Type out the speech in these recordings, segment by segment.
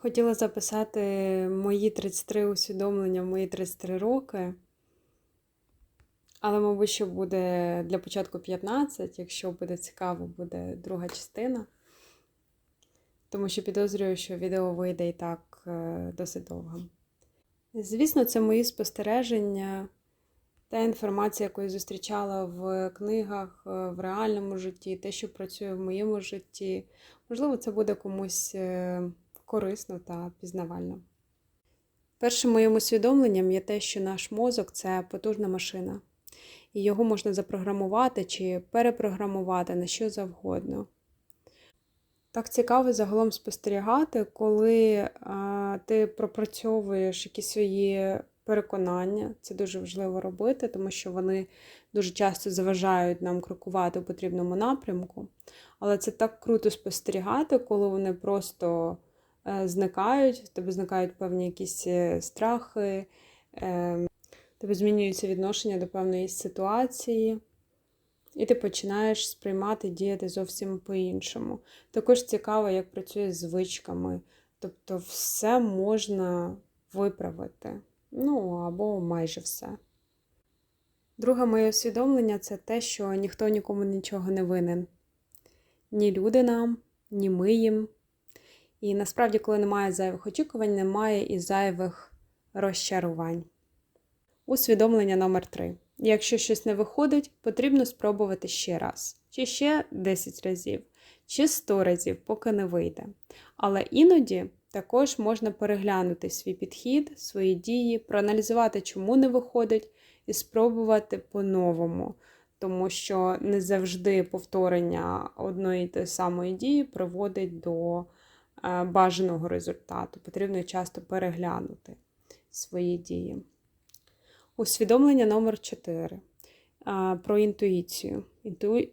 Хотіла записати мої 33 усвідомлення, мої 33 роки. Але, мабуть, що буде для початку 15, якщо буде цікаво, буде друга частина. Тому що підозрюю, що відео вийде і так е, досить довго. Звісно, це мої спостереження, та інформація, яку я зустрічала в книгах, е, в реальному житті, те, що працює в моєму житті. Можливо, це буде комусь е, корисно та пізнавально. Першим моїм усвідомленням є те, що наш мозок це потужна машина, і його можна запрограмувати чи перепрограмувати на що завгодно. Так цікаво загалом спостерігати, коли а, ти пропрацьовуєш якісь свої переконання. Це дуже важливо робити, тому що вони дуже часто заважають нам крокувати у потрібному напрямку. Але це так круто спостерігати, коли вони просто зникають, в тебе зникають певні якісь е, страхи, е, тебе змінюється відношення до певної ситуації. І ти починаєш сприймати, діяти зовсім по-іншому. Також цікаво, як працює з звичками. Тобто, все можна виправити. Ну, або майже все. Друге моє усвідомлення це те, що ніхто нікому нічого не винен. Ні люди нам, ні ми їм. І насправді, коли немає зайвих очікувань, немає і зайвих розчарувань. Усвідомлення номер 3 Якщо щось не виходить, потрібно спробувати ще раз, чи ще 10 разів, чи 100 разів, поки не вийде. Але іноді також можна переглянути свій підхід, свої дії, проаналізувати, чому не виходить, і спробувати по-новому. Тому що не завжди повторення одної і тої самої дії приводить до бажаного результату. Потрібно часто переглянути свої дії. Усвідомлення номер 4 про інтуїцію.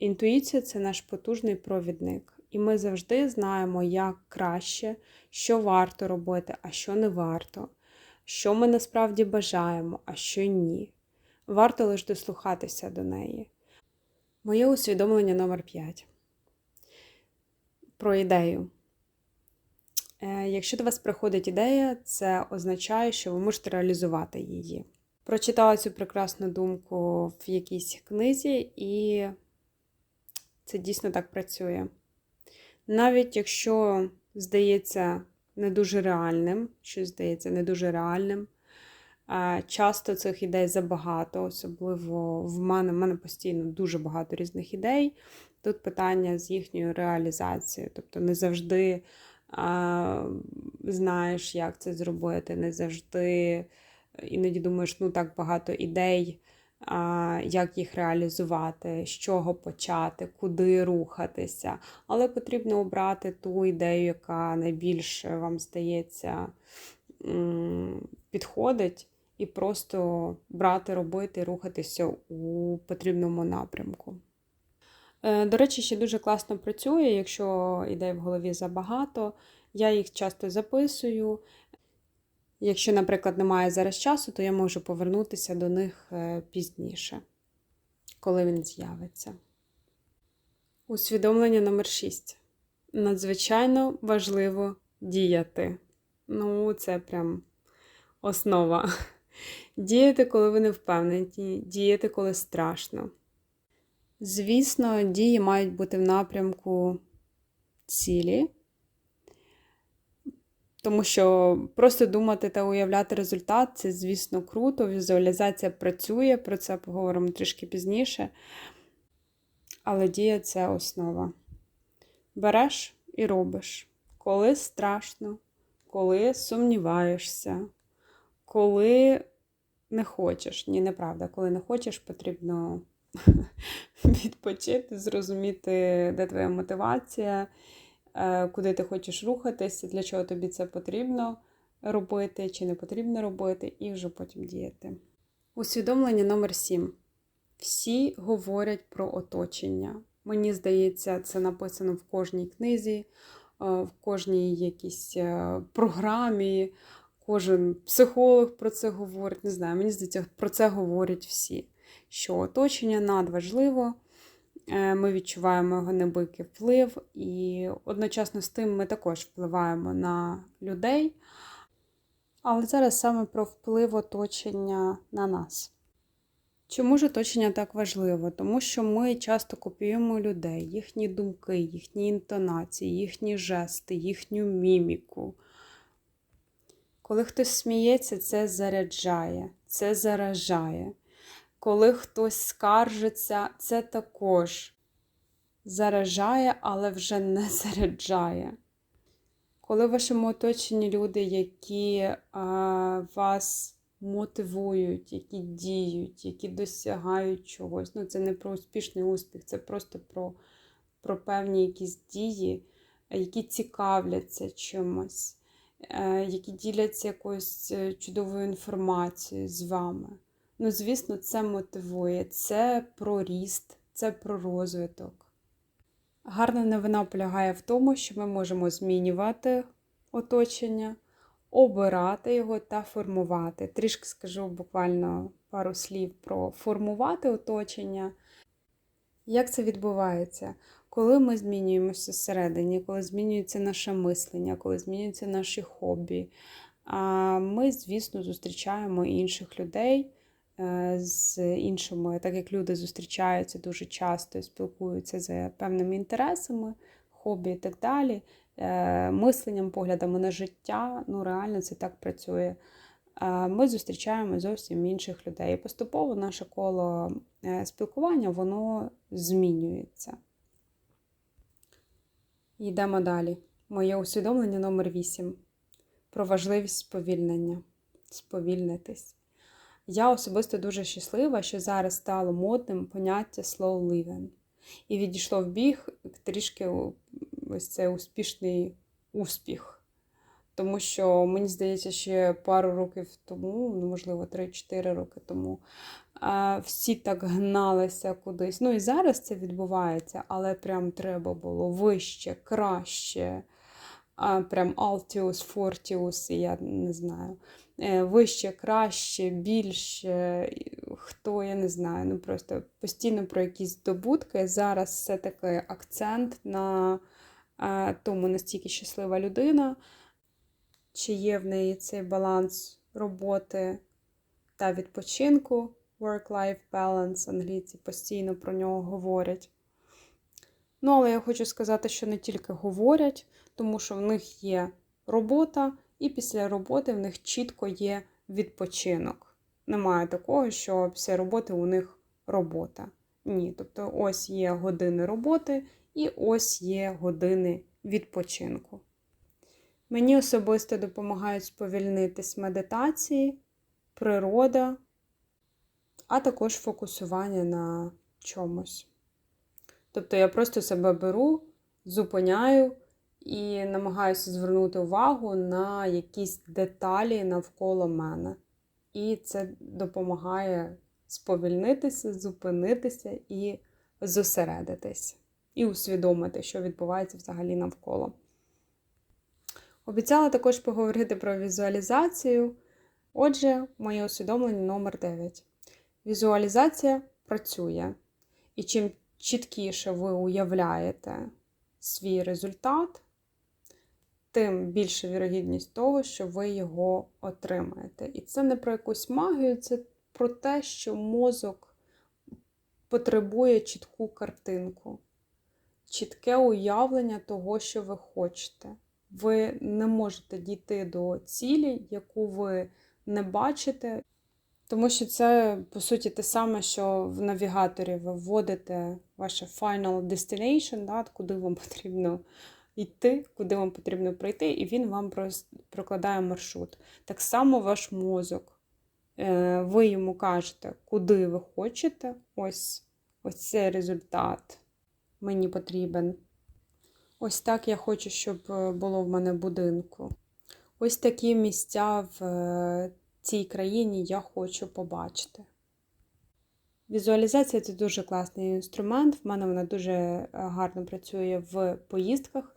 Інтуїція це наш потужний провідник. І ми завжди знаємо, як краще, що варто робити, а що не варто, що ми насправді бажаємо, а що ні. Варто лише дослухатися до неї. Моє усвідомлення номер 5 про ідею. Е, якщо до вас приходить ідея, це означає, що ви можете реалізувати її. Прочитала цю прекрасну думку в якійсь книзі, і це дійсно так працює. Навіть якщо здається не дуже реальним, щось здається не дуже реальним, часто цих ідей забагато, особливо в мене в мене постійно дуже багато різних ідей. Тут питання з їхньою реалізацією. Тобто не завжди знаєш, як це зробити, не завжди іноді думаєш, ну так багато ідей, як їх реалізувати, з чого почати, куди рухатися. Але потрібно обрати ту ідею, яка найбільше вам здається підходить, і просто брати, робити, рухатися у потрібному напрямку. Е, до речі, ще дуже класно працює, якщо ідей в голові забагато. Я їх часто записую. Якщо, наприклад, немає зараз часу, то я можу повернутися до них е, пізніше, коли він з'явиться. Усвідомлення номер 6. Надзвичайно важливо діяти. Ну, це прям основа. Діяти, коли ви не впевнені, діяти, коли страшно. Звісно, дії мають бути в напрямку цілі. Тому що просто думати та уявляти результат це, звісно, круто. Візуалізація працює, про це поговоримо трішки пізніше. Але дія це основа. Береш і робиш. Коли страшно, коли сумніваєшся, коли не хочеш. Ні, неправда, коли не хочеш, потрібно відпочити, зрозуміти, де твоя мотивація. Е, куди ти хочеш рухатися, для чого тобі це потрібно робити чи не потрібно робити, і вже потім діяти. Усвідомлення номер 7. Всі говорять про оточення. Мені здається, це написано в кожній книзі, е, в кожній якійсь е, програмі. Кожен психолог про це говорить. Не знаю, мені здається, про це говорять всі. Що оточення надважливо, е, ми відчуваємо його небикий вплив, і одночасно з тим ми також впливаємо на людей. Але зараз саме про вплив оточення на нас. Чому ж оточення так важливо? Тому що ми часто копіюємо людей, їхні думки, їхні інтонації, їхні жести, їхню міміку. Коли хтось сміється, це заряджає, це заражає. Коли хтось скаржиться, це також заражає, але вже не заряджає. Коли в вашому оточенні люди, які а, вас мотивують, які діють, які досягають чогось, ну це не про успішний успіх, це просто про, про певні якісь дії, які цікавляться чимось, е, які діляться якоюсь е, чудовою інформацією з вами. Ну, звісно, це мотивує, це про ріст, це про розвиток. Гарна новина полягає в тому, що ми можемо змінювати оточення, обирати його та формувати. Трішки скажу буквально пару слів про формувати оточення. Як це відбувається? Коли ми змінюємося зсередині, коли змінюється наше мислення, коли змінюються наші хобі, ми, звісно, зустрічаємо інших людей з іншими, так як люди зустрічаються дуже часто спілкуються за певними інтересами, хобі і так далі, е, мисленням, поглядами на життя, ну реально це так працює. Е, Ми зустрічаємо зовсім інших людей. І поступово наше коло спілкування воно змінюється. Йдемо далі. Моє усвідомлення номер 8 про важливість сповільнення. Сповільнитись. Я особисто дуже щаслива, що зараз стало модним поняття slow living. І відійшло в біг трішки ось цей успішний успіх. Тому що, мені здається, ще пару років тому, ну, можливо, 3-4 роки тому, всі так гналися кудись. Ну і зараз це відбувається, але прям треба було вище, краще. Прям Altius, Fortius, я не знаю. Е, вище, краще, більше. Хто, я не знаю. Ну просто постійно про якісь здобутки. Зараз все таки акцент на тому, настільки щаслива людина, чи є в неї цей баланс роботи та відпочинку work-life balance, англійці постійно про нього говорять. Ну, але я хочу сказати, що не тільки говорять, тому що в них є робота, і після роботи в них чітко є відпочинок. Немає такого, що після роботи у них робота. Ні. Тобто, ось є години роботи і ось є години відпочинку. Мені особисто допомагають сповільнитись медитації, природа, а також фокусування на чомусь. Тобто я просто себе беру, зупиняю і намагаюся звернути увагу на якісь деталі навколо мене. І це допомагає сповільнитися, зупинитися і зосередитись, і усвідомити, що відбувається взагалі навколо. Обіцяла також поговорити про візуалізацію. Отже, моє усвідомлення номер 9. Візуалізація працює. І чим чіткіше ви уявляєте свій результат, тим більша вірогідність того, що ви його отримаєте. І це не про якусь магію, це про те, що мозок потребує чітку картинку, чітке уявлення того, що ви хочете. Ви не можете дійти до цілі, яку ви не бачите. Тому що це, по суті, те саме, що в навігаторі ви вводите ваше final destination, да, куди вам потрібно йти, куди вам потрібно прийти, і він вам прокладає маршрут. Так само ваш мозок. Е, ви йому кажете, куди ви хочете. Ось ось цей результат мені потрібен. Ось так я хочу, щоб е, було в мене будинку. Ось такі місця в е, цій країні я хочу побачити. Візуалізація це дуже класний інструмент. В мене вона дуже е, гарно працює в поїздках,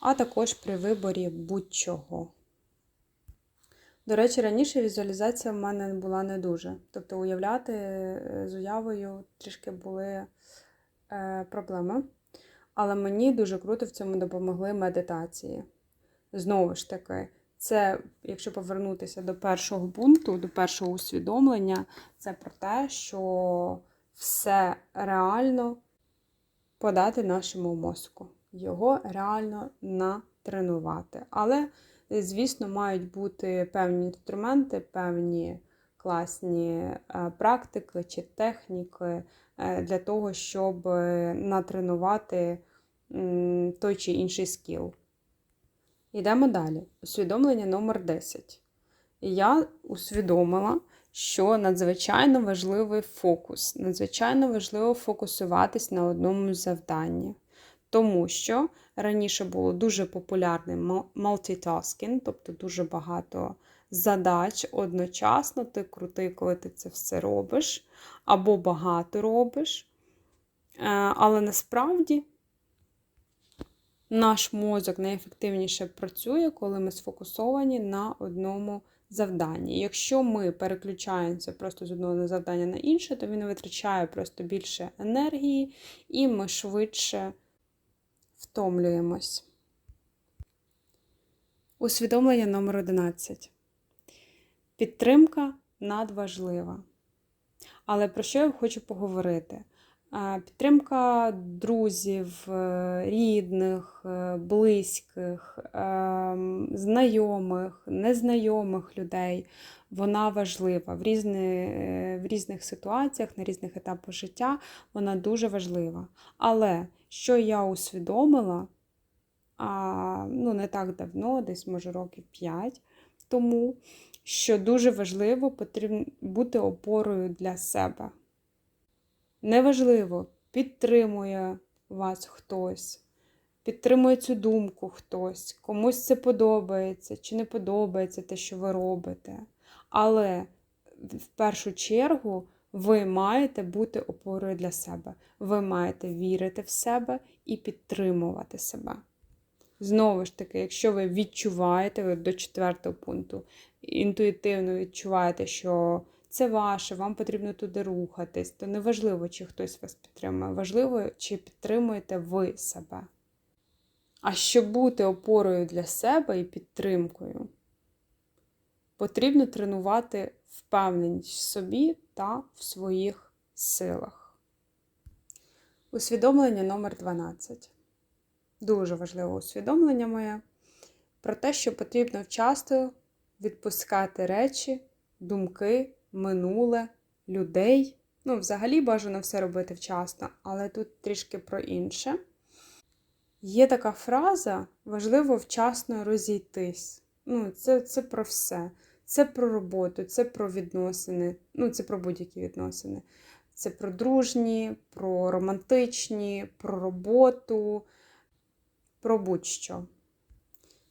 а також при виборі будь-чого. До речі, раніше візуалізація в мене була не дуже. Тобто, уявляти е, з уявою трішки були е, проблема, але мені дуже круто в цьому допомогли медитації. Знову ж таки, це, якщо повернутися до першого пункту, до першого усвідомлення, це про те, що все реально подати нашому мозку. Його реально натренувати. Але, звісно, мають бути певні інструменти, певні класні е, практики чи техніки е, для того, щоб натренувати той чи інший скіл. Йдемо далі. Усвідомлення номер 10. Я усвідомила, що надзвичайно важливий фокус. Надзвичайно важливо фокусуватись на одному завданні. Тому що раніше було дуже популярний мультитаскінг, тобто дуже багато задач одночасно. Ти крутий, коли ти це все робиш, або багато робиш. Е, але насправді наш мозок найефективніше працює, коли ми сфокусовані на одному завданні. Якщо ми переключаємося просто з одного завдання на інше, то він витрачає просто більше енергії, і ми швидше втомлюємось. Усвідомлення номер 11. Підтримка надважлива. Але про що я хочу поговорити? Підтримка друзів, е, рідних, е, близьких, ем, знайомих, незнайомих людей, вона важлива в, різні, е, в різних ситуаціях, на різних етапах життя вона дуже важлива. Але що я усвідомила, ну не так давно, десь, може, років 5 тому, що дуже важливо потрібно бути опорою для себе. Неважливо, підтримує вас хтось, підтримує цю думку хтось, комусь це подобається чи не подобається те, що ви робите. Але в першу чергу ви маєте бути опорою для себе. Ви маєте вірити в себе і підтримувати себе. Знову ж таки, якщо ви відчуваєте до четвертого пункту, інтуїтивно відчуваєте, що це ваше, вам потрібно туди рухатись, то неважливо, чи хтось вас підтримує, важливо, чи підтримуєте ви себе. А щоб бути опорою для себе і підтримкою, потрібно тренувати впевненість в собі та в своїх силах. Усвідомлення номер 12 Дуже важливе усвідомлення моє про те, що потрібно вчасно відпускати речі, думки минуле, людей. Ну, взагалі бажано все робити вчасно, але тут трішки про інше. Є така фраза, важливо вчасно розійтись. Ну, Це це про все. Це про роботу, це про відносини, ну, це про будь-які відносини. Це про дружні, про романтичні, про роботу, про будь-що.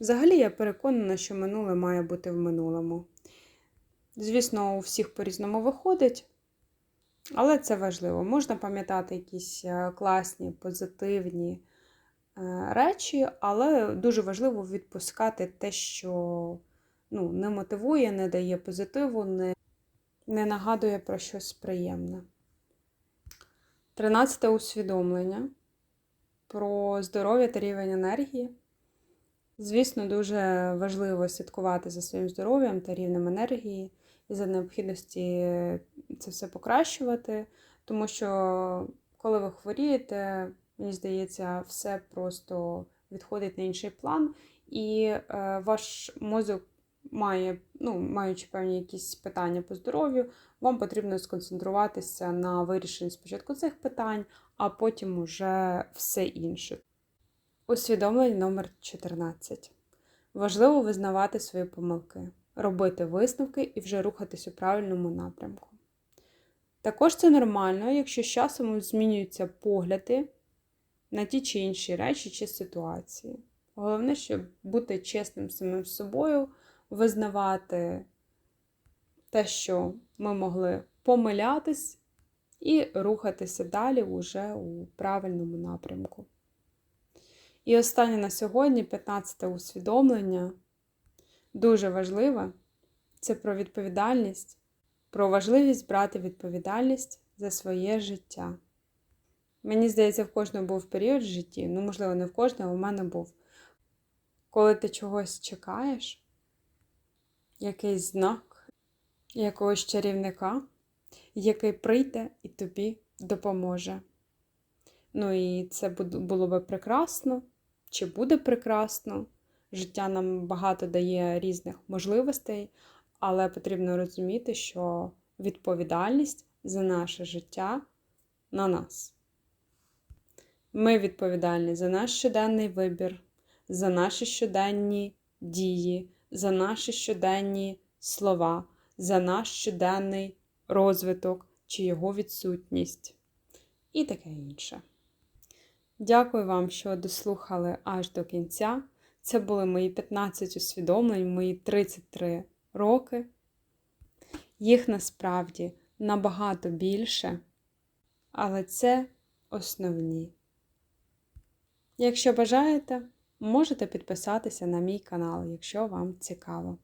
Взагалі, я переконана, що минуле має бути в минулому. Звісно, у всіх по-різному виходить, але це важливо. Можна пам'ятати якісь е, класні, позитивні е, речі, але дуже важливо відпускати те, що ну, не мотивує, не дає позитиву, не, не нагадує про щось приємне. Тринадцяте усвідомлення про здоров'я та рівень енергії. Звісно, дуже важливо слідкувати за своїм здоров'ям та рівнем енергії за необхідності це все покращувати, тому що, коли ви хворієте, мені здається, все просто відходить на інший план, і е, ваш мозок має, ну, маючи певні якісь питання по здоров'ю, вам потрібно сконцентруватися на вирішенні спочатку цих питань, а потім уже все інше. Усвідомлення номер 14. Важливо визнавати свої помилки робити висновки і вже рухатись у правильному напрямку. Також це нормально, якщо з часом змінюються погляди на ті чи інші речі чи ситуації. Головне, щоб бути чесним самим собою, визнавати те, що ми могли помилятись, і рухатися далі уже у правильному напрямку. І останнє на сьогодні 15 те усвідомлення дуже важливе це про відповідальність, про важливість брати відповідальність за своє життя. Мені здається, в кожного був період в житті, ну, можливо, не в кожного, а в мене був. Коли ти чогось чекаєш, якийсь знак, якогось чарівника, який прийде і тобі допоможе. Ну і це було би прекрасно, чи буде прекрасно. Життя нам багато дає різних можливостей, але потрібно розуміти, що відповідальність за наше життя на нас. Ми відповідальні за наш щоденний вибір, за наші щоденні дії, за наші щоденні слова, за наш щоденний розвиток чи його відсутність і таке інше. Дякую вам, що дослухали аж до кінця. Це були мої 15 усвідомлень, мої 33 роки. Їх насправді набагато більше, але це основні. Якщо бажаєте, можете підписатися на мій канал, якщо вам цікаво.